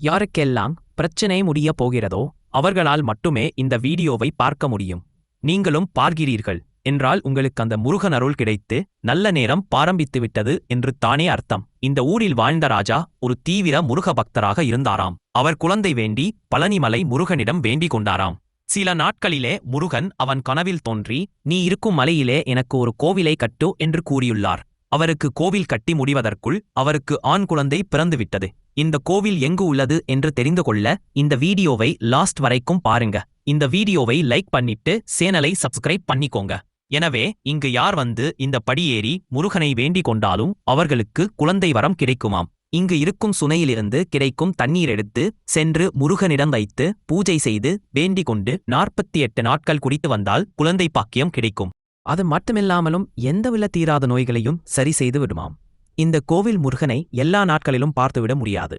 யாருக்கெல்லாம் பிரச்சனை முடிய போகிறதோ அவர்களால் மட்டுமே இந்த வீடியோவை பார்க்க முடியும். நீங்களும் பார்க்கிறீர்கள் என்றால் உங்களுக்கு அந்த முருகன் அருள் கிடைத்து நல்ல நேரம் பாரம்பித்துவிட்டது என்று தானே அர்த்தம். இந்த ஊரில் வாழ்ந்த ராஜா ஒரு தீவிர முருக பக்தராக இருந்தாராம். அவர் குழந்தை வேண்டி பழனிமலை முருகனிடம் வேண்டிக் கொண்டாராம். சில நாட்களிலே முருகன் அவன் கனவில் தோன்றி நீ இருக்கும் மலையிலே எனக்கு ஒரு கோவிலை கட்டு என்று கூறியுள்ளார். அவருக்கு கோவில் கட்டி முடிவதற்குள் அவருக்கு ஆண் குழந்தை பிறந்துவிட்டது. இந்த கோவில் எங்கு உள்ளது என்று தெரிந்து கொள்ள இந்த வீடியோவை லாஸ்ட் வரைக்கும் பாருங்க. இந்த வீடியோவை லைக் பண்ணிட்டு சேனலை சப்ஸ்கிரைப் பண்ணிக்கோங்க. எனவே இங்கு யார் வந்து இந்த படியேறி முருகனை வேண்டிக் கொண்டாலும் அவர்களுக்கு குழந்தை வரம் கிடைக்குமாம். இங்கு இருக்கும் சுனையிலிருந்து கிடைக்கும் தண்ணீர் எடுத்து சென்று முருகனிடம் வைத்து பூஜை செய்து வேண்டிக் கொண்டு நாற்பத்தி எட்டு நாட்கள் குடித்து வந்தால் குழந்தை பாக்கியம் கிடைக்கும். அது மட்டுமில்லாமலும் எந்தவில தீராத நோய்களையும் சரி செய்து விடுமாம். இந்த கோவில் முருகனை எல்லா நாட்களிலும் பார்த்துவிட முடியாது.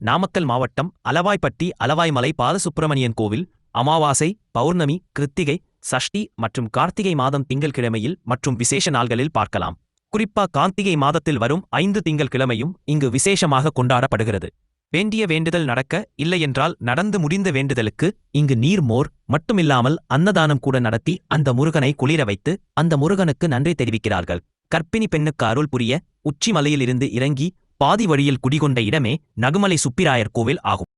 நாமக்கல் மாவட்டம் அளவாய்ப்பட்டி அளவாய்மலை பாலசுப்பிரமணியன் கோவில் அமாவாசை பௌர்ணமி கிருத்திகை சஷ்டி மற்றும் கார்த்திகை மாதம் திங்கள்கிழமையில் மற்றும் விசேஷ நாள்களில் பார்க்கலாம். குறிப்பா கார்த்திகை மாதத்தில் வரும் ஐந்து திங்கள் கிழமையும் இங்கு விசேஷமாக கொண்டாடப்படுகிறது. வேண்டிய வேண்டுதல் நடக்க இல்லையென்றால் நடந்து முடிந்த வேண்டுதலுக்கு இங்கு நீர்மோர் மட்டுமில்லாமல் அன்னதானம் கூட நடத்தி அந்த முருகனை குளிர வைத்து அந்த முருகனுக்கு நன்றி தெரிவிக்கிறார்கள். கர்ப்பிணி பெண்ணுக்கு அருள் புரிய உச்சிமலையிலிருந்து இறங்கி பாதி வழியில் குடிகொண்ட இடமே நகுமலை சுப்பிராயர் கோவில் ஆகும்.